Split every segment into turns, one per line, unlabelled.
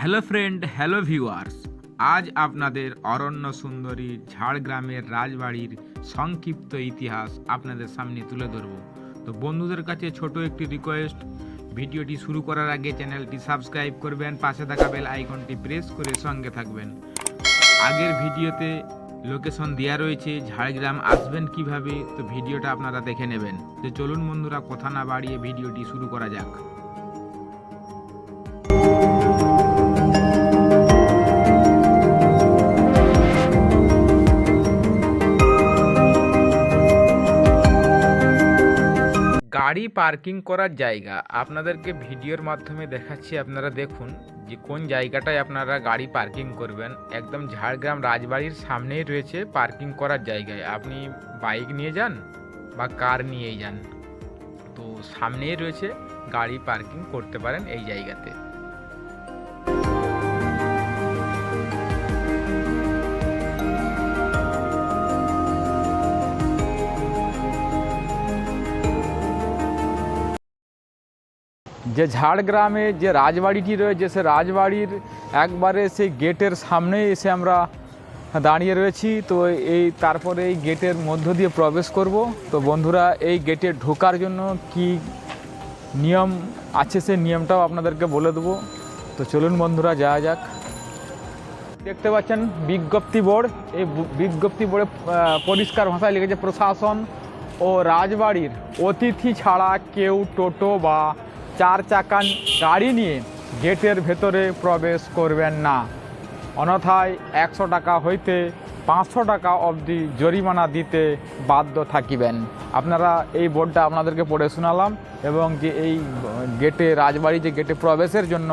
Hello friend, hello viewers. আজ আপনাদের অরণ্য সুন্দরী ঝাড়গ্রামের রাজবাড়ির সংক্ষিপ্ত ইতিহাস আপনাদের সামনে তুলে ধরব। তো বন্ধুদের কাছে ছোট একটি রিকোয়েস্ট ভিডিওটি শুরু করার আগে চ্যানেলটি সাবস্ক্রাইব করবেন, পাশে থাকা বেল আইকনটি প্রেস করে সঙ্গে থাকবেন। আগের ভিডিওতে লোকেশন দেওয়া রয়েছে, ঝাড়গ্রাম আসবেন কীভাবে, তো ভিডিওটা আপনারা দেখে নেবেন। তো চলুন বন্ধুরা, কথা না বাড়িয়ে ভিডিওটি শুরু করা যাক। গাড়ি পার্কিং করার জায়গা। আপনাদেরকে ভিডিওর মাধ্যমে দেখাচ্ছি, আপনারা দেখুন যে কোন জায়গাটায় আপনারা গাড়ি পার্কিং করবেন। একদম ঝাড়গ্রাম রাজবাড়ির সামনেই রয়েছে পার্কিং করার জায়গায়। আপনি বাইক নিয়ে যান বা কার নিয়েই যান, তো সামনেই রয়েছে গাড়ি পার্কিং করতে পারেন এই জায়গাতে। যে ঝাড়গ্রামে যে রাজবাড়িটি রয়েছে, সে রাজবাড়ির একবারে সেই গেটের সামনে এসে আমরা দাঁড়িয়ে রয়েছি। তো এই, তারপরে এই গেটের মধ্য দিয়ে প্রবেশ করব। তো বন্ধুরা, এই গেটে ঢোকার জন্য কি নিয়ম আছে সে নিয়মটাও আপনাদেরকে বলে দেবো। তো চলুন বন্ধুরা, যাওয়া যাক। দেখতে পাচ্ছেন, বিজ্ঞপ্তি বোর্ড। এই বিজ্ঞপ্তি বোর্ডে পরিষ্কার ভাষায় লিখেছে, প্রশাসন ও রাজবাড়ির অতিথি ছাড়া কেউ টোটো বা চার চাকান গাড়ি নিয়ে গেটের ভেতরে প্রবেশ করবেন না। অন্যথায় একশো টাকা হইতে পাঁচশো টাকা অবধি জরিমানা দিতে বাধ্য থাকিবেন। আপনারা এই বোর্ডটা আপনাদেরকে পড়ে শোনালাম এবং যে এই গেটে, রাজবাড়ি যে গেটে প্রবেশের জন্য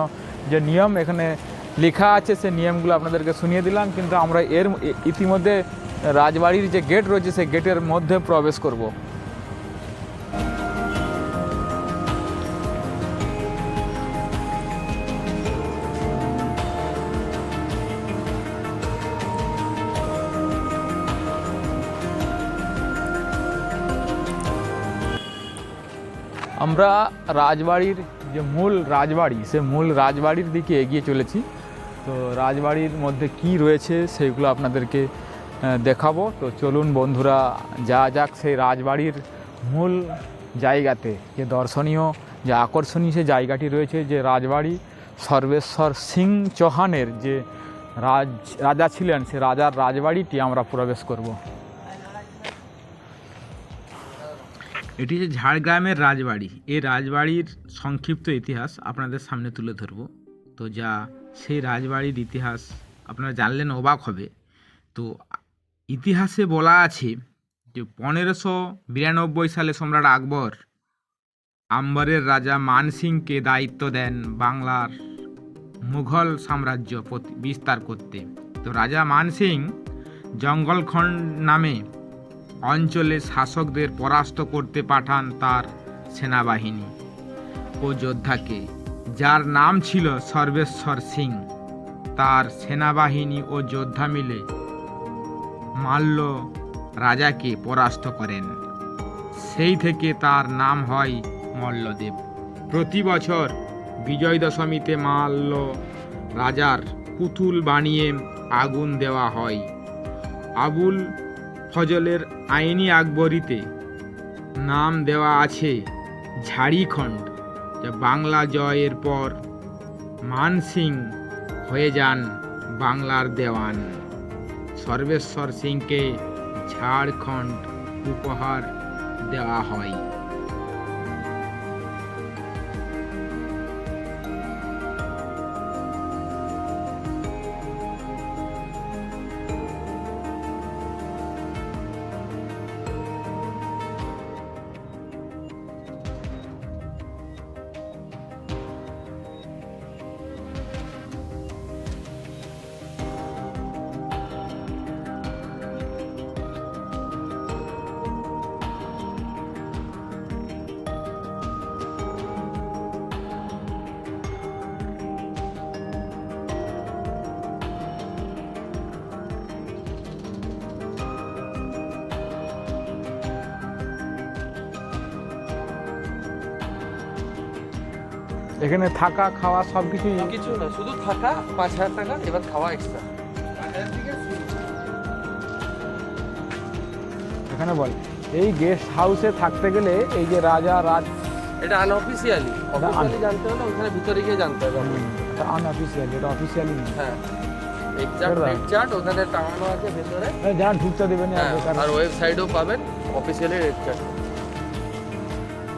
যে নিয়ম এখানে লেখা আছে সে নিয়মগুলো আপনাদেরকে শুনিয়ে দিলাম। কিন্তু আমরা এর ইতিমধ্যে রাজবাড়ির যে গেট রয়েছে, সেই গেটের মধ্যে প্রবেশ করব। আমরা রাজবাড়ির যে মূল রাজবাড়ি, সে মূল রাজবাড়ির দিকে এগিয়ে চলেছি। তো রাজবাড়ির মধ্যে কি রয়েছে সেইগুলো আপনাদেরকে দেখাবো। তো চলুন বন্ধুরা, যা যাক সেই রাজবাড়ির মূল জায়গাতে যে দর্শনীয়, যে আকর্ষণীয় সে জায়গাটি রয়েছে যে রাজবাড়ি, সর্বেশ্বর সিং চৌহানের যে রাজ, রাজা ছিলেন, সে রাজার রাজবাড়িটি আমরা প্রবেশ করব। এটি যে ঝাড়গ্রামের রাজবাড়ি। এই রাজবাড়ির সংক্ষিপ্ত ইতিহাস আপনাদের সামনে তুলে ধরব। তো যা সেই রাজবাড়ির ইতিহাস আপনারা জানলেন অবাক হবে। তো ইতিহাসে বলা আছে যে পনেরোশো বিরানব্বই সালে সম্রাট আকবর আম্বরের রাজা মানসিংকে দায়িত্ব দেন বাংলার মুঘল সাম্রাজ্য বিস্তার করতে। তো রাজা মানসিং জঙ্গলখণ্ড নামে অঞ্চলে শাসকদের পরাস্ত করতে পাঠান তার সেনাবাহিনী ও যোদ্ধাকে, যার নাম ছিল সর্বেশ্বর সিং। তার সেনাবাহিনী ও যোদ্ধা মিলে মাল্য রাজাকে পরাস্ত করেন। সেই থেকে তার নাম হয় মল্লদেব। প্রতি বছর বিজয় দশমীতে মাল্য রাজার পুতুল বানিয়ে আগুন দেওয়া হয়। আবুল ফজলের আইনি আকবরীতে নাম দেওয়া আছে ঝাড়িখণ্ড, যা বাংলা জয়ের পর মানসিং হয়ে যান বাংলার দেওয়ান। সর্বেশ্বর সিংকে ঝাড়খণ্ড উপহার দেওয়া হয়। এখানে থাকা খাওয়া সব কিছুই
কিছু না শুধু থাকা পাঁচ হাজার টাকা এবার খাওয়া এক্সট্রা
এখানে বল এই গেস্ট হাউসে থাকতে গেলে এই যে রাজা রাজ
এটা আনঅফিসিয়ালি অফিসিয়ালি জানতে হলে ওখানে ভিতরে গিয়ে জানতে হবে। আপনাকে।
আনঅফিসিয়াল এটা অফিসিয়ালি
হ্যাঁ চার্ট ওখানে টাঙানো আছে ভেতরে।
যা ঢুকতে দেবেন
হ্যাঁ আর ওয়েবসাইটও পাবেন অফিসিয়ালি রেট চার্ট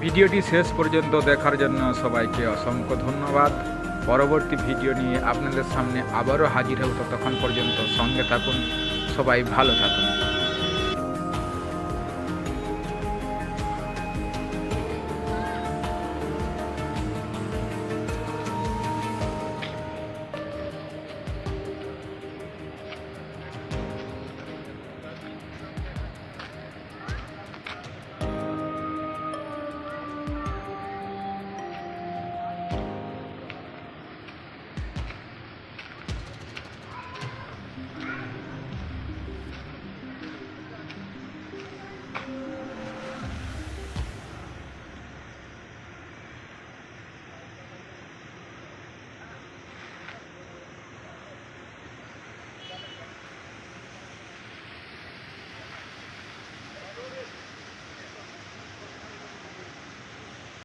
ভিডিওটি শেষ পর্যন্ত দেখার জন্য সবাইকে অসংখ্য ধন্যবাদ। পরবর্তী ভিডিও নিয়ে আপনাদের সামনে আবারও হাজির হব ততক্ষণ পর্যন্ত সঙ্গে থাকুন। সবাই ভালো থাকুন।